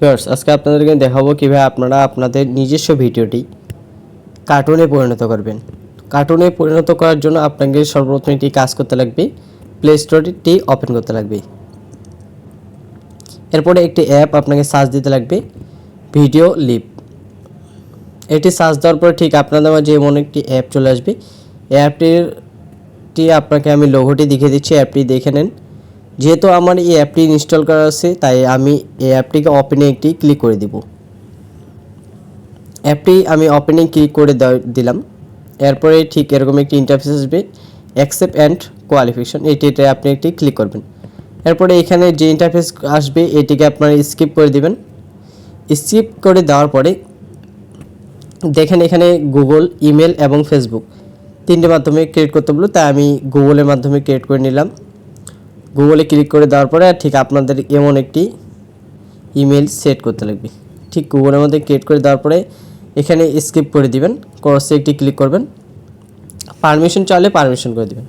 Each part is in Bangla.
ভিউয়ার্স, আজকে আপনাদেরকে দেখাবো কীভাবে আপনারা আপনাদের নিজস্ব ভিডিওটি কার্টুনে পরিণত করবেন। কার্টুনে পরিণত করার জন্য আপনাকে সর্বপ্রথম একটি কাজ করতে লাগবে প্লে স্টোরটি ওপেন করতে লাগবে। এরপরে একটি অ্যাপ আপনাকে সার্চ দিতে লাগবে ভিডিও লিপ এটি সার্চ দেওয়ার পরে ঠিক আপনাদের মাঝে এমন একটি অ্যাপ চলে আসবে। অ্যাপটির আপনাকে আমি লোগোটি দেখিয়ে দিচ্ছি অ্যাপটি দেখে নেন। যেহেতু আমার এই অ্যাপটি ইনস্টল করা আছে, তাই আমি এই অ্যাপটিকে ওপেনে একটি ক্লিক করে দিব। অ্যাপটি আমি ওপেনে ক্লিক করে দিলাম। এরপরে ঠিক এরকম একটি ইন্টারফেস আসবে অ্যাকসেপ্ট অ্যান্ড কোয়ালিফিকেশন এটিতে আপনি একটি ক্লিক করবেন। এরপরে এখানে যে ইন্টারফেস আসবে, এটিকে আপনারা স্কিপ করে দিবেন। স্কিপ করে দেওয়ার পরে দেখেন এখানে গুগল ইমেল এবং ফেসবুক তিনটে মাধ্যমে ক্রিয়েট করতে বলল, তাই আমি গুগলের মাধ্যমে ক্রিয়েট করে নিলাম। গুগলে ক্লিক করে দেওয়ার পরে ঠিক আপনাদের এমন একটি ইমেল সেট করতে লাগবে। ঠিক গুগলের মধ্যে ক্রিয়েট করে দেওয়ার পরে এখানে স্কিপ করে দিবেন ক্রসে একটি ক্লিক করবেন। পারমিশন চাইলে পারমিশন করে দিবেন।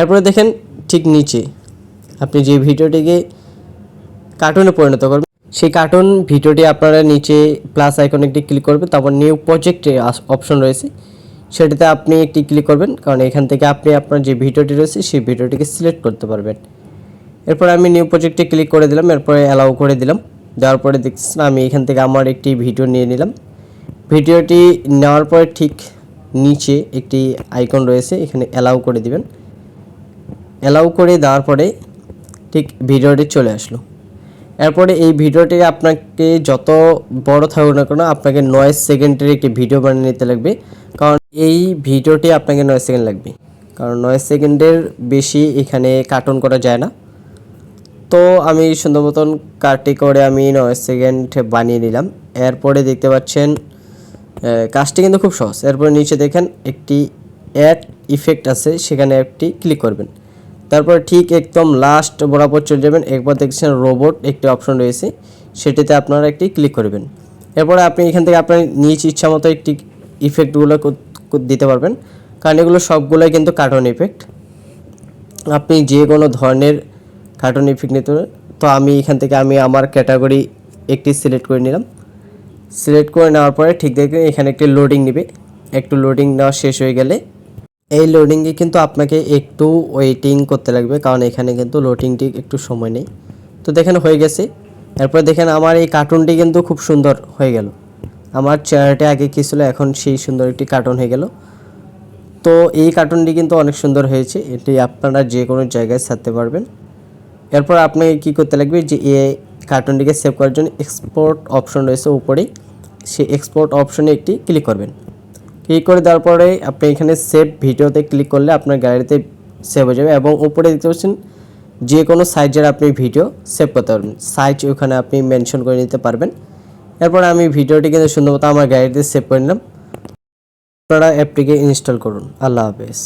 এরপরে দেখেন ঠিক নিচে আপনি যে ভিডিওটিকে কার্টুনে পরিণত করবেন, সেই কার্টুন ভিডিওটি আপনারা নিচে প্লাস আইকনে একটি ক্লিক করবেন, তারপর নিউ প্রজেক্টে অপশন রয়েছে। সেটাতে আপনি একটি ক্লিক করবেন, কারণ এখান থেকে আপনি আপনার যে ভিডিওটি রয়েছে সেই ভিডিওটিকে সিলেক্ট করতে পারবেন। এরপর আমি নিউ প্রজেক্টে ক্লিক করে দিলাম, এরপরে অ্যালাউ করে দিলাম। দেওয়ার পরে দেখছেন আমি এখান থেকে আমার একটি ভিডিও নিয়ে নিলাম। ভিডিওটি নেওয়ার পরে ঠিক নিচে একটি আইকন রয়েছে, এখানে অ্যালাউ করে দিবেন। অ্যালাউ করে দেওয়ার পরে ঠিক ভিডিওটি চলে আসলো। এরপরে এই ভিডিওটি আপনাকে যত বড় থাকুক না কেন, আপনাকে নয় সেকেন্ডের একটি ভিডিও বানিয়ে নিতে লাগবে। কারণ এই ভিডিওটি আপনাকে নয় সেকেন্ড লাগবে। কারণ নয় সেকেন্ডের বেশি এখানে কার্টুন করা যায় না। তো আমি সুন্দর মতন কাটি করে আমি নয় সেকেন্ড বানিয়ে নিলাম। এরপরে দেখতে পাচ্ছেন কাজটি কিন্তু খুব সহজ। এরপরে নিচে দেখেন, একটি অ্যাড ইফেক্ট আছে, সেখানে একটি ক্লিক করবেন। তারপর ঠিক একদম লাস্ট বরাবর চলে যাবেন। একবার দেখছেন রোবট একটি অপশন রয়েছে, সেটিতে আপনারা একটি ক্লিক করবেন। এরপরে আপনি এখান থেকে আপনার নিজ ইচ্ছা মতো একটি ইফেক্টগুলো দিতে পারবেন। কারণ এগুলো সবগুলোই কিন্তু কার্টুন ইফেক্ট আপনি যে কোনো ধরনের কার্টুন ইফেক্ট নিতে তো আমি এখান থেকে আমি আমার ক্যাটাগরি একটি সিলেক্ট করে নিলাম। সিলেক্ট করে নেওয়ার পরে ঠিক দেখবেন এখানে একটি লোডিং নেবে। একটু লোডিং নেওয়া শেষ হয়ে গেলে এই লোডিংয়ে কিন্তু আপনাকে একটু ওয়েটিং করতে লাগবে, কারণ এখানে কিন্তু লোডিংটি একটু সময় নেই। তো দেখেন, হয়ে গেছে। এরপর দেখেন, আমার এই কার্টুনটি কিন্তু খুব সুন্দর হয়ে গেল। আমার চেহারাটা আগে কী ছিল, এখন সেই সুন্দর একটি কার্টুন হয়ে গেল। তো এই কার্টুনটি কিন্তু অনেক সুন্দর হয়েছে। এটি আপনারা যে কোনো জায়গায় ছাড়তে পারবেন। এরপর আপনাকে কী করতে লাগবে, যে এই কার্টুনটিকে সেভ করার জন্য এক্সপোর্ট অপশন রয়েছে উপরেই। সেই এক্সপোর্ট অপশনে একটি ক্লিক করবেন। ক্লিক করে দেওয়ার পরে আপনি এখানে সেভ ভিডিওতে ক্লিক করলে আপনার গ্যালারিতে সেভ হয়ে যাবে এবং উপরে দেখতে পাচ্ছেন যে কোনো সাইজের আপনি ভিডিও সেভ করতে পারবেন। সাইজ ওখানে আপনি মেনশন করে নিতে পারবেন। এরপর আমি ভিডিওটি কিন্তু সুন্দর আমার গ্যালারিতে সেভ করে নিলাম। আপনারা অ্যাপটিকে ইনস্টল করুন। আল্লাহ হাফেজ।